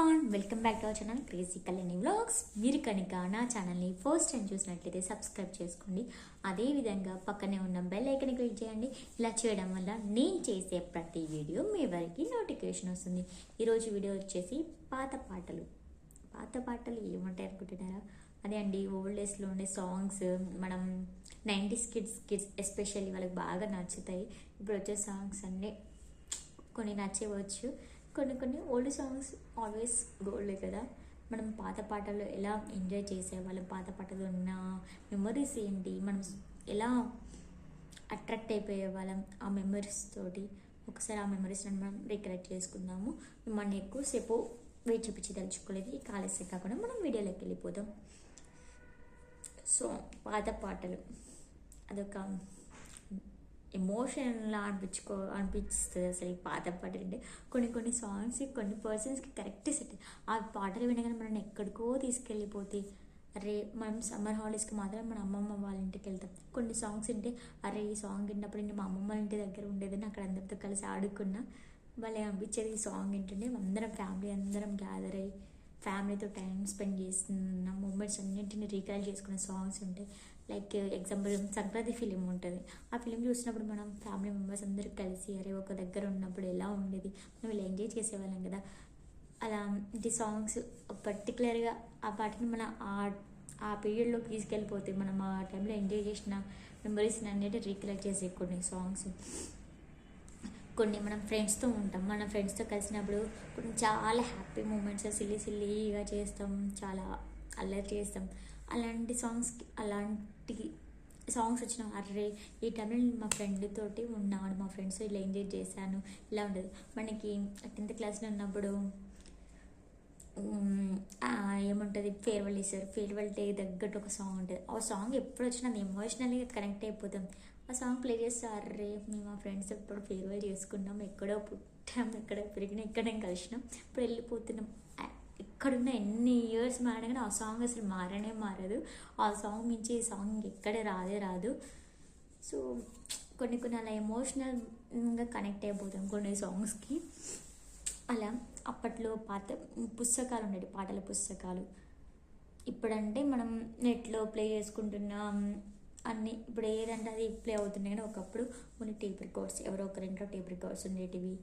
Everyone welcome back to our channel crazy Kalyani vlogs మీరు కనుక నా ఛానల్ని ఫస్ట్ టైం చూసినట్లయితే సబ్స్క్రైబ్ చేసుకోండి. అదేవిధంగా పక్కనే ఉన్న బెల్ ఐకన్ క్లిక్ చేయండి. ఇలా చేయడం వల్ల నేను చేసే ప్రతి వీడియో మీ వారికి నోటిఫికేషన్ వస్తుంది. ఈరోజు వీడియో వచ్చేసి పాత పాటలు. పాత పాటలు ఏముంటాయి అనుకుంటున్నారా? అదే అండి ఓల్డ్ డేస్లో ఉండే సాంగ్స్ మనం నైంటీస్ కిడ్స్ కిడ్స్ ఎస్పెషల్లీ వాళ్ళకి బాగా నచ్చుతాయి. ఇప్పుడు వచ్చే సాంగ్స్ అన్నీ కొన్ని నచ్చేవచ్చు. కొన్ని కొన్ని ఓల్డ్ సాంగ్స్ ఆల్వేస్ గోల్డ్ కదా. మనం పాత పాటలు ఎలా ఎంజాయ్ చేసేవాళ్ళం? పాత పాటలు ఉన్న మెమరీస్ ఏంటి? మనం ఎలా అట్రాక్ట్ అయిపోయే వాళ్ళం ఆ మెమరీస్ తోటి ఒకసారి ఆ మెమరీస్ మనం రికలెక్ట్ చేసుకుందాము. మిమ్మల్ని ఎక్కువసేపు వెయిట్ చూపించి తలుచుకోలేదు. ఈ కాలేసే కాకుండా మనం వీడియోలోకి వెళ్ళిపోదాం. సో పాత పాటలు. అదొక ఎమోషన్లా అనిపించుకో అనిపిస్తుంది అసలు ఈ పాత పాటలు అంటే. కొన్ని కొన్ని సాంగ్స్ కొన్ని పర్సన్స్కి కరెక్ట్ సెట్ ఆ పాటలు వినగానే మనం ఎక్కడికో తీసుకెళ్ళిపోతే అరే మనం సమ్మర్ హాలిడేస్కి మాత్రం మన అమ్మమ్మ వాళ్ళ ఇంటికి వెళ్తాం. కొన్ని సాంగ్స్ వింటే అరే ఈ సాంగ్ విన్నప్పుడు నేను మా అమ్మమ్మ వాళ్ళ ఇంటి దగ్గర ఉండేదని అక్కడ అందరితో కలిసి ఆడుకున్నా. భలే అనిపించేది ఈ సాంగ్ వింటుండే అందరం ఫ్యామిలీ అందరం గ్యాదర్ అయ్యి ఫ్యామిలీతో టైం స్పెండ్ చేస్తున్న మూమెంట్స్ అన్నింటిని రీకాల్ చేసుకునే సాంగ్స్ ఉంటాయి లైక్ ఎగ్జాంపుల్ సంక్రాంతి ఫిలిం ఉంటుంది. ఆ ఫిలిం చూసినప్పుడు మనం ఫ్యామిలీ మెంబర్స్ అందరూ కలిసి అరే ఒక దగ్గర ఉన్నప్పుడు ఎలా ఉండేది? మనం ఇలా ఎంజాయ్ చేసేవాళ్ళం కదా. అలాంటి సాంగ్స్ పర్టికులర్గా ఆ పాటని మన ఆ ఆ పీరియడ్లోకి తీసుకెళ్ళిపోతే మనం ఆ టైంలో ఎంజాయ్ చేసిన మెమరీస్ని అన్నిటి రీకలెక్ట్ చేసే కొన్ని సాంగ్స్ కొన్ని మనం ఫ్రెండ్స్తో ఉంటాం. మన ఫ్రెండ్స్తో కలిసినప్పుడు కొన్ని చాలా హ్యాపీ మూమెంట్స్ సిల్లీ సిల్లీగా చేస్తాం. చాలా అల్లరి చేస్తాం. అలాంటి సాంగ్స్కి అలాంటి సాంగ్స్ వచ్చిన అర్రే ఈ టైంలో నేను మా ఫ్రెండ్ తోటి ఉన్నాను మా ఫ్రెండ్స్ ఇలా ఎంజాయ్ చేశాను ఇలా ఉండదు. మనకి టెన్త్ క్లాస్లో ఉన్నప్పుడు ఏముంటుంది? ఫేర్వెల్ ఇస్తారు ఫేర్వెల్ డే తగ్గట్టు ఒక సాంగ్ ఉంటుంది. ఆ సాంగ్ ఎప్పుడు వచ్చినా అది ఎమోషనల్గా కనెక్ట్ అయిపోతాం. ఆ సాంగ్ ప్లే చేస్తే అర్రే మేము మా ఫ్రెండ్స్ ఎప్పుడు ఫేర్వెల్ చేసుకున్నాం. ఎక్కడో పుట్టాం ఎక్కడ పెరిగినా ఎక్కడ కలిసినాం ఇప్పుడు వెళ్ళిపోతున్నాం. ఎక్కడున్న ఎన్ని ఇయర్స్ మారినా కానీ ఆ సాంగ్ అసలు మారనే మారదు. ఆ సాంగ్ మించి ఈ సాంగ్ ఎక్కడే రాదే రాదు. సో కొన్ని కొన్ని అలా ఎమోషనల్గా కనెక్ట్ అయిపోతాం కొన్ని సాంగ్స్కి అలా అప్పట్లో పాత పుస్తకాలు ఉండేవి పాటల పుస్తకాలు. ఇప్పుడంటే మనం నెట్లో ప్లే చేసుకుంటున్నాం అన్నీ ఇప్పుడు ఏదంటే అది ప్లే అవుతున్నాయి కానీ ఒకప్పుడు కొన్ని టేప్ రికార్డ్స్ ఎవరో ఒకరింట్లో టేప్ రికార్డ్స్ ఉండేటివి.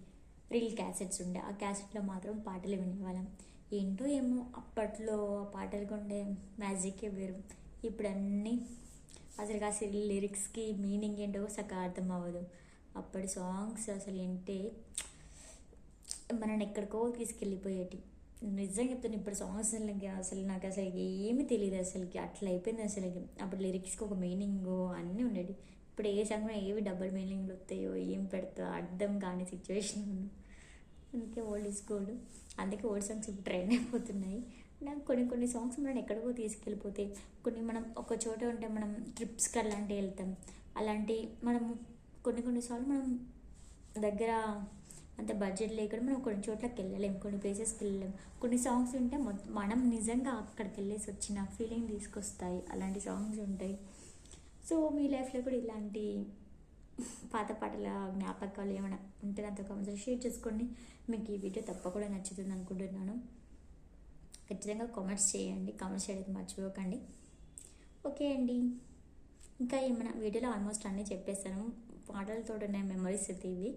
రీల్ క్యాసెట్స్ ఉండే ఆ క్యాసెట్లో మాత్రం పాటలు వినేవాళ్ళం. ఏంటో ఏమో అప్పట్లో ఆ పాటలకు ఉండే మ్యాజికే వేరు ఇప్పుడు అన్నీ అసలు అసలు లిరిక్స్కి మీనింగ్ ఏంటో సగం అర్థం అవ్వదు. అప్పటి సాంగ్స్ అసలు ఏంటే మనల్ని ఎక్కడికో తీసుకెళ్ళిపోయేటి నిజంగా చెప్తాను ఇప్పుడు సాంగ్స్ అసలు అసలు నాకు అసలు ఏమీ తెలియదు అసలుకి. అట్లా అయిపోయింది అసలుకి. అప్పుడు లిరిక్స్కి ఒక మీనింగ్ అన్నీ ఉండేవి ఇప్పుడు ఏ సాంగ్ ఏవి డబుల్ మీనింగ్లు వస్తాయో ఏం పెడతా అర్థం కాని సిచ్యువేషన్ అందుకే ఓల్డ్ ఈజ్ గోల్డ్ అందుకే ఓల్డ్ సాంగ్స్ ఇప్పుడు ట్రైన్ అయిపోతున్నాయి. నాకు కొన్ని కొన్ని సాంగ్స్ మనం ఎక్కడికో తీసుకెళ్ళిపోతే కొన్ని మనం ఒక చోట ఉంటే మనం ట్రిప్స్కి అలాంటివి వెళ్తాం. అలాంటి మనం కొన్ని కొన్నిసార్లు మనం దగ్గర అంత బడ్జెట్ లేకుండా మనం కొన్ని చోట్లకి వెళ్ళలేం కొన్ని ప్లేసెస్కి వెళ్ళలేం. కొన్ని సాంగ్స్ ఉంటే మొత్తం మనం నిజంగా అక్కడికి వెళ్ళేసి వచ్చిన ఫీలింగ్ తీసుకొస్తాయి. అలాంటి సాంగ్స్ ఉంటాయి. సో మీ లైఫ్లో కూడా ఇలాంటి పాత పాటల జ్ఞాపకాలు ఏమైనా ఉంటే నాతో కామెంట్స్ షేర్ చేసుకోండి. మీకు ఈ వీడియో తప్పకుండా నచ్చుతుంది అనుకుంటున్నాను. ఖచ్చితంగా కామెంట్స్ చేయండి. కామెంట్స్ చేయడం మర్చిపోకండి. ఓకే అండి. ఇంకా ఏమైనా వీడియోలో ఆల్మోస్ట్ అన్నీ చెప్పేస్తాను పాటలతో ఉన్న మెమరీస్ అయితే ఇవి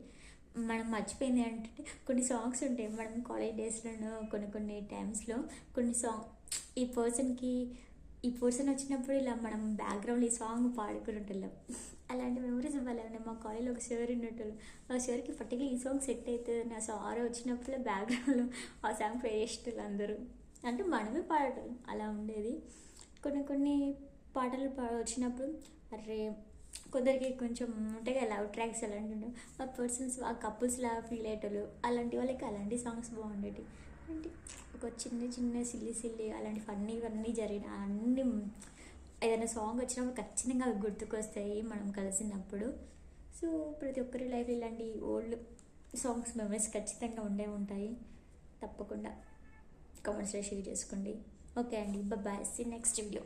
మనం మర్చిపోయింది ఏంటంటే కొన్ని సాంగ్స్ ఉంటాయి. మనం కాలేజ్ డేస్లోనూ కొన్ని కొన్ని టైమ్స్లో కొన్ని సాంగ్ ఈ పర్సన్కి ఈ పర్సన్ వచ్చినప్పుడు ఇలా మనం బ్యాక్గ్రౌండ్ ఈ సాంగ్ పాడుకుంటుంటాం అలాంటి మెమరీస్ భలే మా కాలేజ్లో ఒక సార్ ఉన్నట్టు ఆ సార్కి పర్టికులర్ ఈ సాంగ్ సెట్ అవుతుంది ఆ సార్ వచ్చినప్పుడు బ్యాక్గ్రౌండ్లో ఆ సాంగ్ ప్లే చేసేటోళ్ళు అందరూ. అంటే మనమే పాడటం. అలా ఉండేది. కొన్ని కొన్ని పాటలు పా- వచ్చినప్పుడు అరే కొందరికి కొంచెం ఉంటాయి కదా లవ్ ట్రాక్స్ అలాంటి ఉండవు. ఆ పర్సన్స్ ఆ కపుల్స్ లా ఫీల్ అయ్యేటోళ్ళు. అలాంటి వాళ్ళకి అలాంటి సాంగ్స్ బాగుండేవి అంటే ఒక చిన్న చిన్న సిల్లి సిల్లి అలాంటి ఫన్నీ ఇవన్నీ జరిగిన అన్ని ఏదైనా సాంగ్ వచ్చినప్పుడు ఖచ్చితంగా అవి గుర్తుకొస్తాయి మనం కలిసినప్పుడు. సో ప్రతి ఒక్కరి లైఫ్ ఇలాంటి ఓల్డ్ సాంగ్స్ మెమరీస్ ఖచ్చితంగా ఉండే ఉంటాయి. తప్పకుండా కామెంట్స్లో షేర్ చేసుకోండి. ఓకే అండి. Bye see next video